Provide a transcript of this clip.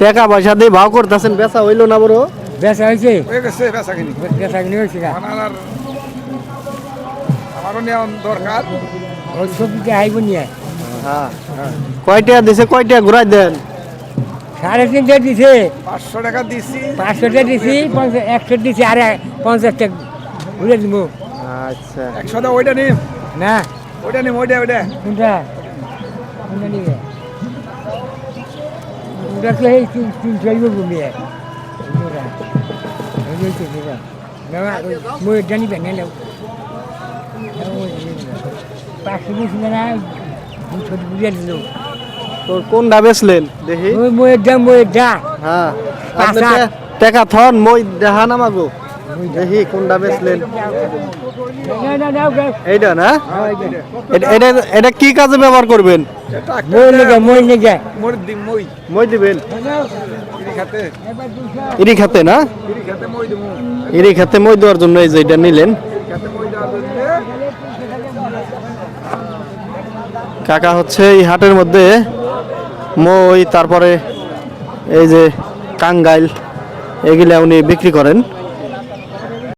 টাকা পয়সা দিয়ে ভাও করতেছেন বেচা হইল না বড়? বেচা হয়েছে হয়ে বেচা কিনি হয়েছে না আমার আমারও নেওয়া দরকার। ওই সবজিতে আইব নিয়ে। হ্যাঁ। কয়টা দিছে কয়টা ঘুরাই দেন? সাড়ে তিনটে দিছে। পাঁচশো টাকা দিছি। দিছি পঞ্চাশ একশো দিছি আর পঞ্চাশ টাকা ঘুরে দিব আচ্ছা। একশো ওইটা নিম। না। ওইটা নিম ওইটা ওইটা। কোনটা? কোনটা নিবে? ওটা তো এই তিন তিনশো আইব ঘুমিয়ে মই জানি বেনে লেও পাঁচশো দিছি না ছোট বুঝিয়ে দিল তো কোনটা বেচলেন দেখি। ওই মই দাম মই দা হ্যাঁ। আপনি টাকা থন মই দেখা না মাগো দেখি কোনটা বেচলেন। না না? না এইটা না এটা- কি কাজে ব্যবহার করবেন? মই দিবেন? ইরি খাতে না? ইরি খাতে মই দিমু। ইরি খাতে মই দেওয়ার জন্য এই যে এটা নিলেন। কাকা হচ্ছে এই হাটের মধ্যে মই তারপরে এই যে কাঙ্গাইল এগুলা উনি বিক্রি করেন।